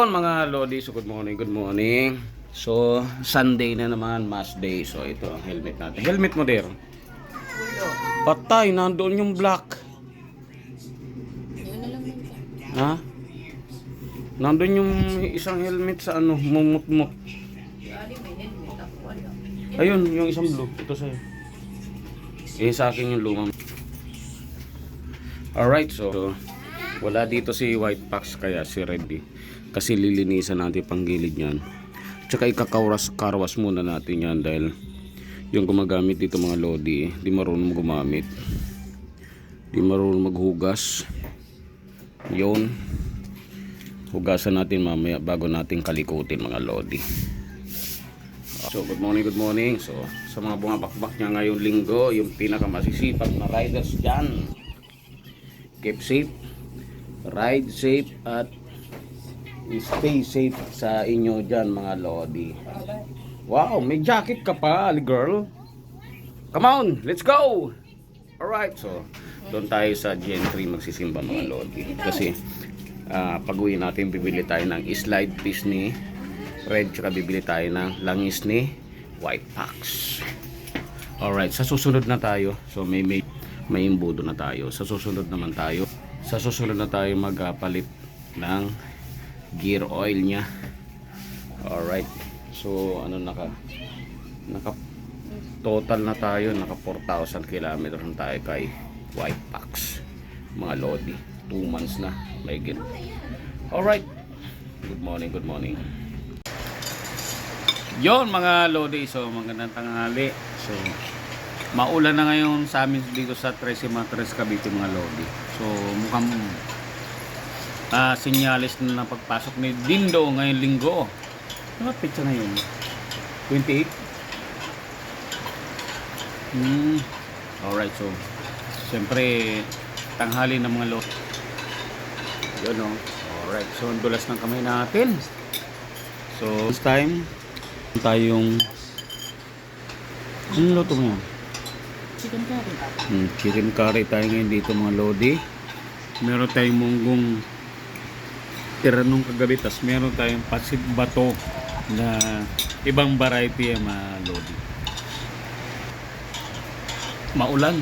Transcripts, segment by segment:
Yon mga Lodi, so good morning, good morning. So, Sunday na naman, mass day. So, ito ang helmet natin. Helmet mo der. Patay, nandoon yung black. Ha? Nandun yung isang helmet sa ano, mumut-mut. Ayun, yung isang blue. Ito sa'yo. Eh, sa akin yung lumang. Alright, so, wala dito si White Fox kaya si Reddy. Kasi lilinisan natin pang gilid yan. Tsaka ikakauras karwas muna natin yan dahil yung gumagamit dito mga lodi, di marunong gumamit. Di marunong maghugas. Yun. Hugasan natin mamaya bago natin kalikutin mga lodi. So, good morning, good morning. So, sa mga bumabakbak niya ngayong linggo, yung pinakamasisipag na riders dyan. Keep safe, ride safe, at stay safe sa inyo dyan mga lodi. Wow, may jacket ka pa, girl. Come on, let's go! Alright, so doon tayo sa Gen 3 magsisimba mga lodi. Kasi ah, pag uwi natin, bibili tayo ng slide piece ni Red, tsaka bibili tayo ng langis ni White Fox. Alright, sa susunod na tayo. So may may may imbudo na tayo. Sa susunod naman tayo. Sa susunod na tayo magpalit ng gear oil niya. Alright. So ano naka naka total na tayo naka 4,000 kilometers na tayo kay White Fox. Mga lodi. 2 months na. May git. Alright. Good morning, good morning. Yon mga lodi. So magandang tanghali. So maulan na ngayon sa amin dito sa Tres Matres Cavite mga lodi. So mukhang ah sinyalis na ng pagpasok ni Dindo ngayong linggo. Ano pizza na yun? 28? Hmm. Alright, so siyempre tanghali ng mga lodi. Yun o. Alright, so ang dulas ng kamay natin. So this time, tayong ano luto mo yan? Chicken curry. Hmm, chicken curry tayo ngayon dito mga lodi. Meron tayong munggong tira nung kagabi. Tapos meron tayong pasit bato na ibang variety ang mga lodi. Maulan.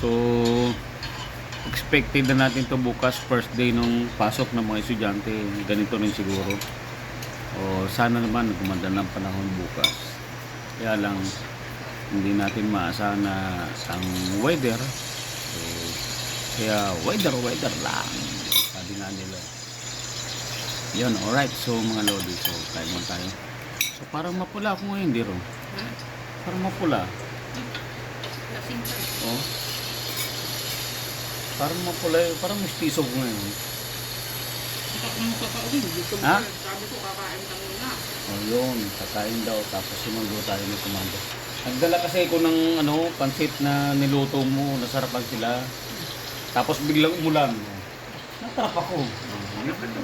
So, expected na natin to bukas first day nung pasok ng mga estudyante. Ganito rin siguro. O sana naman gumanda ng panahon bukas. Kaya lang hindi natin maasahan na ang weather. So, kaya weather, weather lang. Nila. Yun, alright. So, mga lodi. So, kain mo tayo. So, parang mapula ako ngayon, di ro. Parang mapula. Lasing ka. Oh. Parang mapula. Parang mustiso ko ngayon. Ha? Sabi ko kakain ka muna. Oh, yun. Kakain daw. Tapos sumundo tayo ng komando. Nagdala kasi ako ng ano, pansit na niluto mo. Nasarapan sila. Tapos biglang umulan. Natrap ako.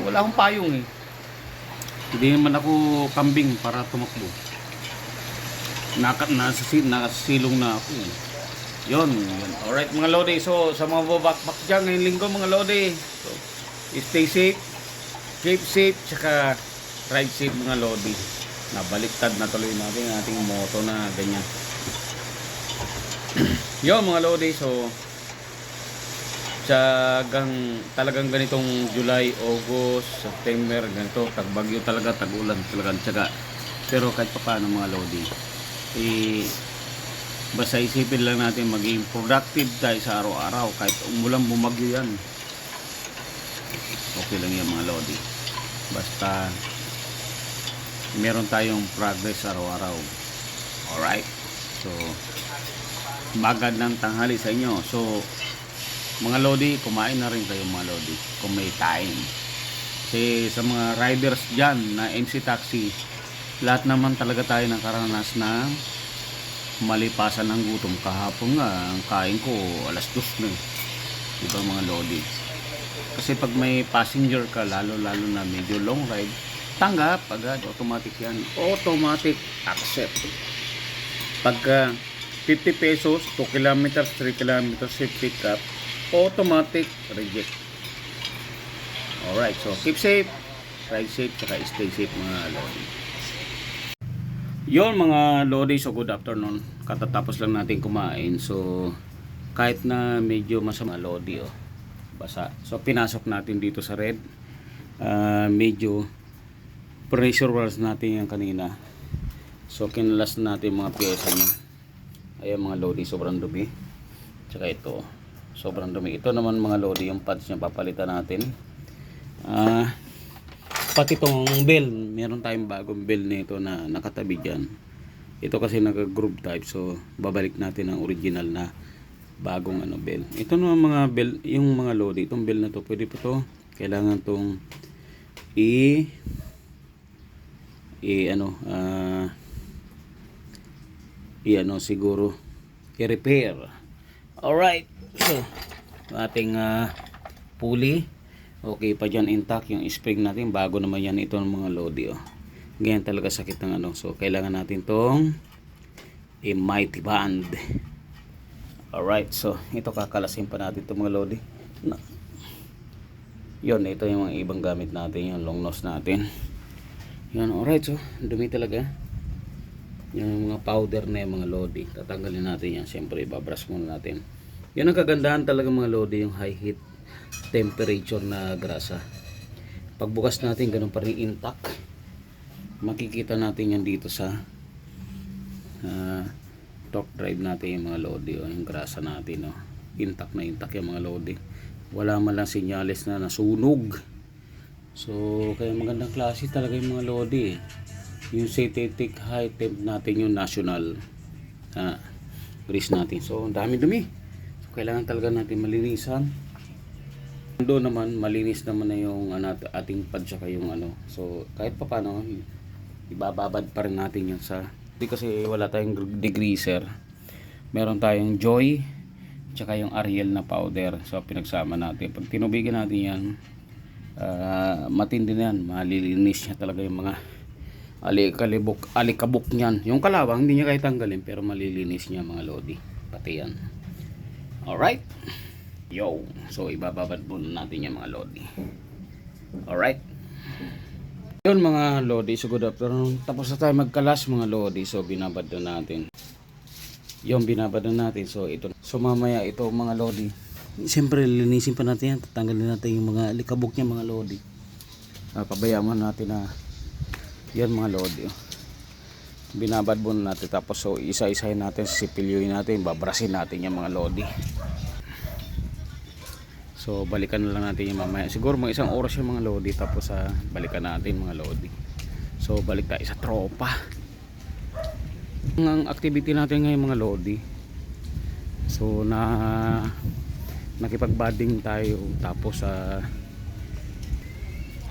Wala akong payong eh. Hindi naman ako kambing para tumakbo. Naka, nasa, nakasilong na ako eh. Yun, yun. Alright mga lodi. So sa mga babakbak dyan ngayong linggo mga lodi. So, stay safe. Keep safe. Tsaka ride safe mga lodi. Nabaliktad na tuloy natin ang ating moto na ganyan. Yun mga lodi. So Tsagang talagang ganitong July, August, September, ganito, tagbagyo talaga, tagulan talaga, tsaga. Pero kahit pa paano mga lodi, eh, basta isipin lang natin maging productive tayo sa araw-araw, kahit umulang bumagyo yan. Okay lang yan mga lodi. Basta meron tayong progress araw-araw. Alright? So, magad ng tanghali sa inyo. So, mga lodi, kumain na rin kayo mga lodi kung may time. Kasi sa mga riders dyan na MC Taxi, lahat naman talaga tayo nakaranas na malipasan ng gutom. Kahapon nga, ang kain ko alas dos na. Diba mga lodi? Kasi pag may passenger ka, lalo-lalo na medyo long ride, tanggap agad, automatic yan. Automatic accept. Pagka 50 pesos, 2 kilometers, 3 kilometers, pick up, automatic reject. Alright, so keep safe, ride safe, saka stay safe mga Lodi. Yon mga Lodi, so good afternoon. Katatapos lang natin kumain. So, kahit na medyo masama Lodi, oh, basa. So, pinasok natin dito sa red. Ah, medyo pressure wars natin yan kanina. So, kinalas natin mga pyesa niya. Ayan mga Lodi, sobrang dumi. Tsaka ito, sobrang dumi. Ito naman mga Lodi, yung pads niya papalitan natin. Ah, pati tong bell, meron tayong bagong bell nito na nakatabi dyan. Ito kasi naka-groove type, so babalik natin ang original na bagong ano bell. Ito naman mga bell, yung mga Lodi, itong bell na to, pwede po to. Kailangan tong i i ano ah i ano siguro i-repair. Alright. So, ating ah, pulley. Okay pa dyan intact yung spring natin. Bago naman yan ito ng mga lodi. Oh. Ganyan talaga sakit ng ano. So, kailangan natin tong i-mighty band. Alright. So, ito kakalasin pa natin itong mga lodi. Na, yun, ito yung mga ibang gamit natin. Yung long nose natin. Yan, alright. So, dumi talaga. Yung mga powder na yung mga lodi. Tatanggalin natin yan. Siyempre, ibabrush muna natin. Yan ang kagandahan talaga mga lodi. Yung high heat temperature na grasa. Pagbukas natin, ganun pa rin intact. Makikita natin yan dito sa ah, top drive natin yung mga lodi. Oh, yung grasa natin. Oh. Intact na intact yung mga lodi. Wala man lang sinyales na nasunog. So, kaya magandang klase talaga yung mga lodi. eh. Yung synthetic high temp natin yung national ah, grease natin. So, ang dami dumi. Kailangan talaga natin malinisan. Doon naman, malinis naman na yung ano, ating pad saka yung ano. So, kahit pa paano, ibababad pa rin natin yan sa... Hindi kasi wala tayong gr- degreaser. Meron tayong Joy, tsaka yung Ariel na powder. So, pinagsama natin. Pag tinubigan natin yan, ah, matindi na yan. Malilinis niya talaga yung mga alikalibok, alikabok niyan. Yung kalawang, hindi niya kahit tanggalin, pero malilinis niya mga lodi. Pati yan. Alright. Yo. So, ibababad muna natin yung mga lodi. Alright. Yun mga lodi. So, good afternoon. Tapos na tayo magkalas mga lodi. So, binabad na natin. Yung binabad na natin. So, ito. So, mamaya ito mga lodi. Siyempre, linisin pa natin yan. Tatanggalin natin yung mga likabok niya mga lodi. Ah, pabayaan natin na yan mga lodi. oh. Binabad muna natin. Tapos, so, isa-isahin natin. Sipilyoin natin. Babrasin natin yung mga lodi. So balikan na lang natin yung mamaya. Siguro mga isang oras yung mga lodi tapos sa balikan natin mga lodi. So balik tayo sa tropa. Ang activity natin ngayon mga lodi. So na nakipag-banding tayo tapos sa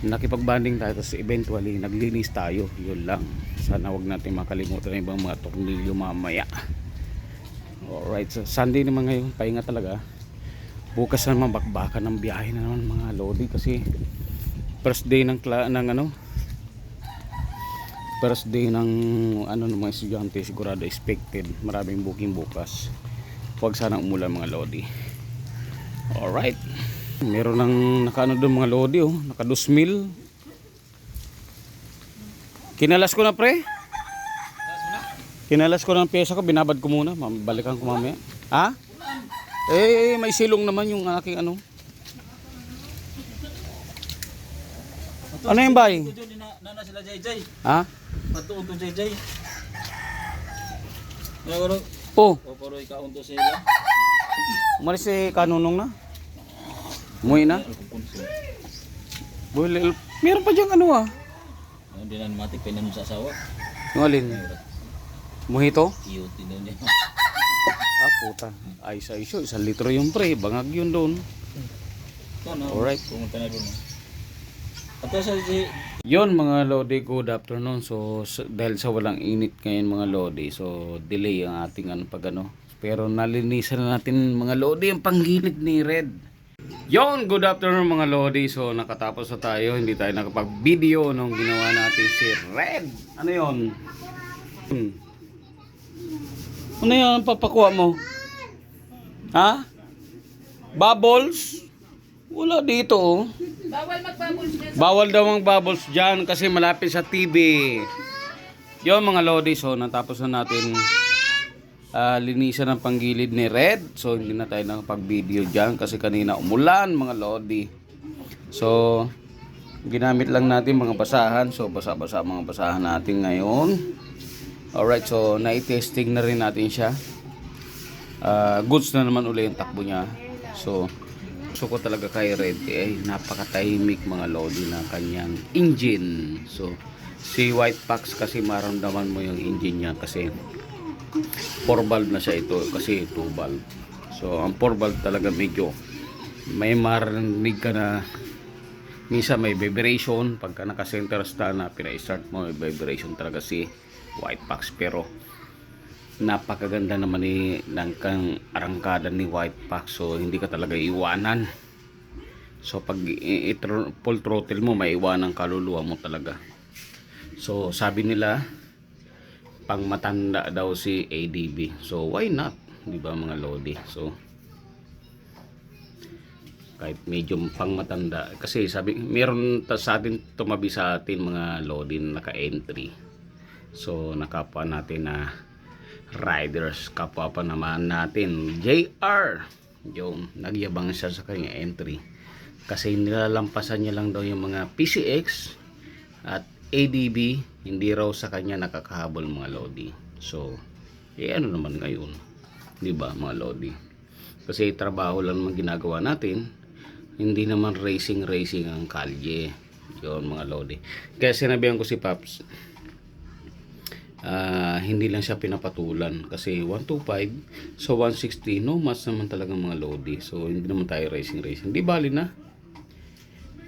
nakipag-banding tayo tapos eventually naglinis tayo. Yun lang. Sana wag natin makalimutan yung ibang mga tornilyo mamaya. Alright, so Sunday naman ngayon, pahinga talaga. Bukas naman bakbakan ng biyahe na naman mga lodi. Kasi first day ng ng ano? First day ng ano ng mga estudyante sigurado expected. Maraming booking bukas. Huwag sana umulan mga lodi. Alright meron ng nakaano doon mga lodi oh naka 2,000 kinalas ko na pre kinalas ko ng pyesa ko binabad ko muna balikan ko mamaya ha eh, may silong naman yung aking ano. Ano yung bay? Ito dyan, na, na sila JJ. Ha? Patuon to JJ. Oh, o pero ikaon to sila. umalis si kanunong na. Umuwi na. Boy, meron pa diyang ano ah. Hindi na matik, pinanong sa asawa. Yung alin? Mojito? Din doon niya. Ah, puta. Ay, sa iso. Isang litro yung pre. Bangag yun doon. Na. Alright. Pumunta na doon. At sa si Yon mga Lodi, good afternoon. So, dahil sa walang init ngayon mga Lodi, so delay ang ating ano pag ano. Pero nalinisan na natin mga Lodi ang panggilid ni Red. Yon, good afternoon mga Lodi. So, nakatapos na tayo. Hindi tayo nakapag-video nung ginawa natin si Red. Ano yon? Hmm. Ano ang papakuha mo? Ha? Bubbles? Wala dito oh. Bawal magbabol siya. Bawal daw ang bubbles dyan kasi malapit sa TV. Yung mga lodi, so natapos na natin ah, linisan ng panggilid ni Red. So hindi na tayo nakapag-video dyan kasi kanina umulan mga lodi. So ginamit lang natin mga basahan. So basa-basa mga basahan natin ngayon. Alright, so na-testing na rin natin siya. Ah, goods na naman uli yung takbo niya. So, gusto ko talaga kay Red eh, napakatahimik mga lodi na kanyang engine. So, si White Fox kasi maramdaman mo yung engine niya kasi 4 valve na siya ito kasi 2 valve. So, ang 4 valve talaga medyo may marinig ka na minsan may vibration. Pagka naka center stand na pina-start mo may vibration talaga si White Fox. Pero napakaganda naman ni ng kang arangkada ni White Fox. So hindi ka talaga iwanan so pag full throttle mo maiwanan kaluluwa mo talaga. So sabi nila pang matanda daw si ADB so why not? Di ba mga lodi? So kahit medyo pang matanda. Kasi sabi meron ta sa atin tumabi sa atin mga lodi na naka-entry. So nakapa natin na riders kapwa pa naman natin. JR yung nagyabang siya sa kanya entry. Kasi nilalampasan niya lang daw yung mga PCX at ADB hindi raw sa kanya nakakahabol mga lodi. So eh ano naman ngayon? Di ba mga lodi? Kasi trabaho lang naman ginagawa natin. Hindi naman racing racing ang kalye. Yun mga lodi. Kaya sinabihan ko si Paps ah, hindi lang siya pinapatulan. Kasi 125 so 160 no mas naman talaga mga lodi. So hindi naman tayo racing racing di bali na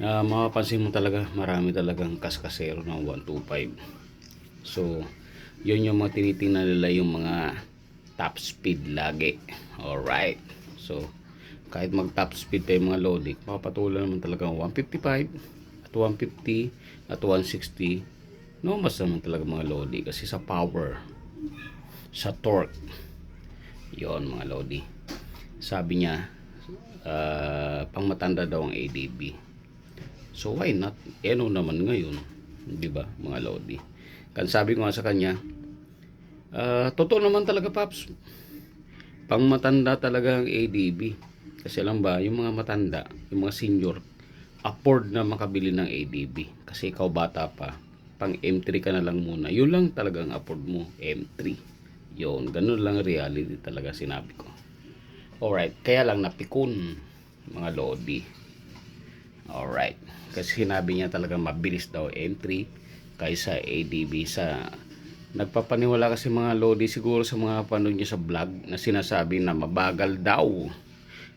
Ah, mapapansin mo talaga marami talagang kaskasero ng 125 so yun yung mga tinitingnan nila yung mga top speed lagi. Alright. So kahit mag top speed tayo mga lodi mapapatulan naman talaga ang 155 at 150 at 160 no mas naman talaga mga lodi kasi sa power sa torque. Yon mga lodi. Sabi niya ah, pang matanda daw ang ADB so why not? Eno naman ngayon di ba mga lodi? Kan sabi ko nga sa kanya ah, totoo naman talaga paps. Pang matanda talaga ang ADB kasi alam ba yung mga matanda yung mga senior afford na makabili ng ADB kasi ikaw bata pa pang M3 ka na lang muna. Yun lang talagang afford mo M3 yun ganun lang reality talaga sinabi ko. Alright kaya lang napikon mga lodi. Alright kasi sinabi niya talaga mabilis daw M3 kaysa ADB sa nagpapaniwala kasi mga lodi siguro sa mga panood niya sa vlog na sinasabi na mabagal daw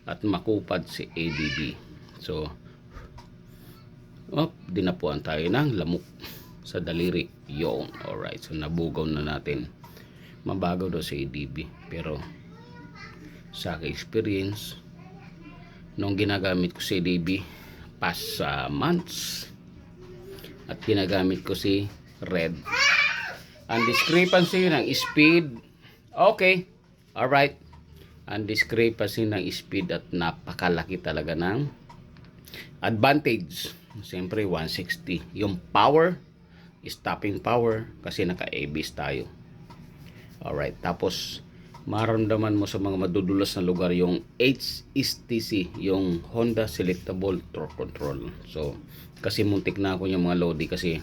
at makupad si ADB so op dinapuan tayo ng lamok sa daliri. Yon alright so nabugaw na natin. Mabagal daw si ADB pero sa experience nung ginagamit ko si ADB past uh, months. At ginagamit ko si red. Ang discrepancy ng speed. Okay. Alright. Ang discrepancy ng speed at napakalaki talaga ng advantage. Siyempre 160 yung power stopping power kasi naka ABS tayo. Alright. Tapos maramdaman mo sa mga madudulas na lugar yung HSTC yung Honda Selectable Torque Control. So kasi muntik na ako yung mga lodi kasi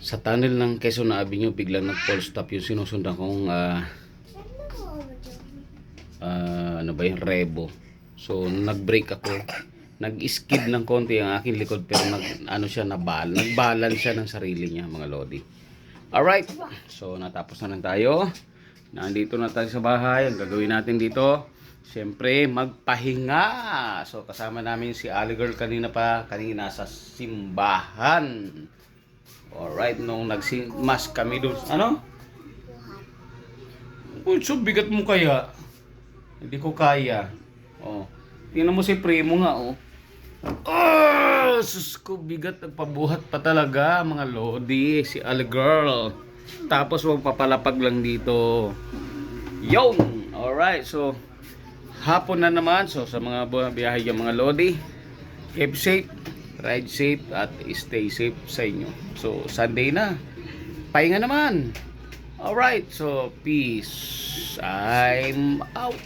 sa tunnel ng Quezon Avenue biglang nag full stop yung sinusundan kong ah, ah, ano ba yung Revo so nag brake ako. Nag skid ng konti ang aking likod pero nag ano siya nabal nagbalance siya ng sarili niya mga lodi. Alright. So natapos na lang tayo nandito na tayo sa bahay ang gagawin natin dito Siyempre, magpahinga. So, kasama namin si Ali Girl kanina pa, kanina sa simbahan. Alright, nung nagsimas kami doon. Ano? Uy, so bigat mo kaya. Hindi ko kaya. Oh. Tingnan mo si Primo nga, oh. Oh, sus ko, bigat. Nagpabuhat pa talaga, mga lodi. Si Ali Girl. Tapos, huwag papalapag lang dito. Yo! Alright, so, hapon na naman. So sa mga biyahe yung mga lodi, keep safe, ride safe at stay safe sa inyo. So Sunday na. Pahinga naman. Alright, so peace. I'm out.